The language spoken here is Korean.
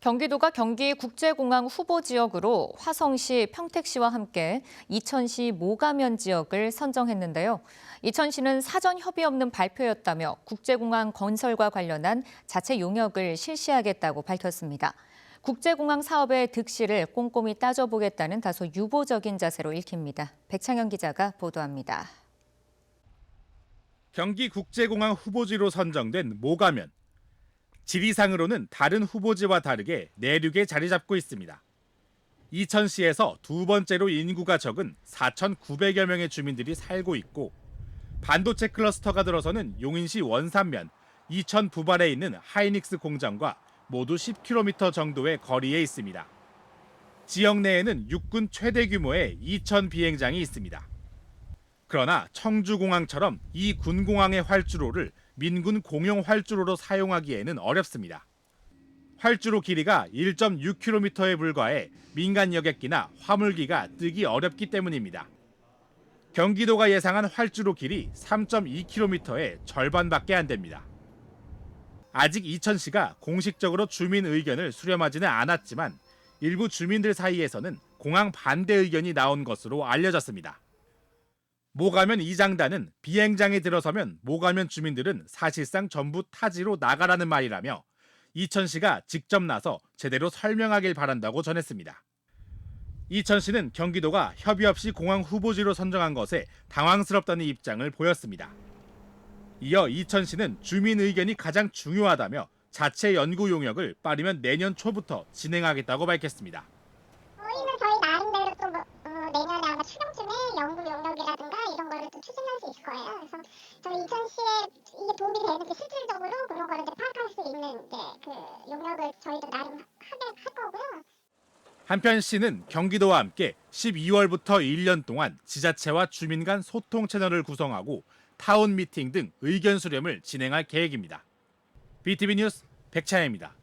경기도가 경기 국제공항 후보 지역으로 화성시, 평택시와 함께 이천시 모가면 지역을 선정했는데요. 이천시는 사전 협의 없는 발표였다며 국제공항 건설과 관련한 자체 용역을 실시하겠다고 밝혔습니다. 국제공항 사업의 득실을 꼼꼼히 따져보겠다는 다소 유보적인 자세로 읽힙니다. 백창현 기자가 보도합니다. 경기 국제공항 후보지로 선정된 모가면. 지리상으로는 다른 후보지와 다르게 내륙에 자리 잡고 있습니다. 이천시에서 두 번째로 인구가 적은 4,900여 명의 주민들이 살고 있고 반도체 클러스터가 들어서는 용인시 원산면, 이천 부발에 있는 하이닉스 공장과 모두 10km 정도의 거리에 있습니다. 지역 내에는 육군 최대 규모의 이천 비행장이 있습니다. 그러나 청주공항처럼 이 군공항의 활주로를 민군 공용 활주로로 사용하기에는 어렵습니다. 활주로 길이가 1.6km에 불과해 민간 여객기나 화물기가 뜨기 어렵기 때문입니다. 경기도가 예상한 활주로 길이 3.2km의 절반밖에 안 됩니다. 아직 이천시가 공식적으로 주민 의견을 수렴하지는 않았지만 일부 주민들 사이에서는 공항 반대 의견이 나온 것으로 알려졌습니다. 모가면 이장단은 비행장에 들어서면 모가면 주민들은 사실상 전부 타지로 나가라는 말이라며 이천시가 직접 나서 제대로 설명하길 바란다고 전했습니다. 이천시는 경기도가 협의 없이 공항 후보지로 선정한 것에 당황스럽다는 입장을 보였습니다. 이어 이천시는 주민 의견이 가장 중요하다며 자체 연구 용역을 빠르면 내년 초부터 진행하겠다고 밝혔습니다. 저희는 저희 나름대로 또 뭐, 어, 내년에 아마 추경쯤에 연구 용역이라든가 이런 거를 또 추진할 수 있을 거예요. 그래서 저희 이천시에 이게 도움이 되는지 실질적으로 그런 거를 이제 파악할 수 있는 이제 그 용역을 저희도 나름 하게 할 거고요. 한편 시는 경기도와 함께 12월부터 1년 동안 지자체와 주민 간 소통 채널을 구성하고 타운 미팅 등 의견 수렴을 진행할 계획입니다. BTV 뉴스 백차혜입니다.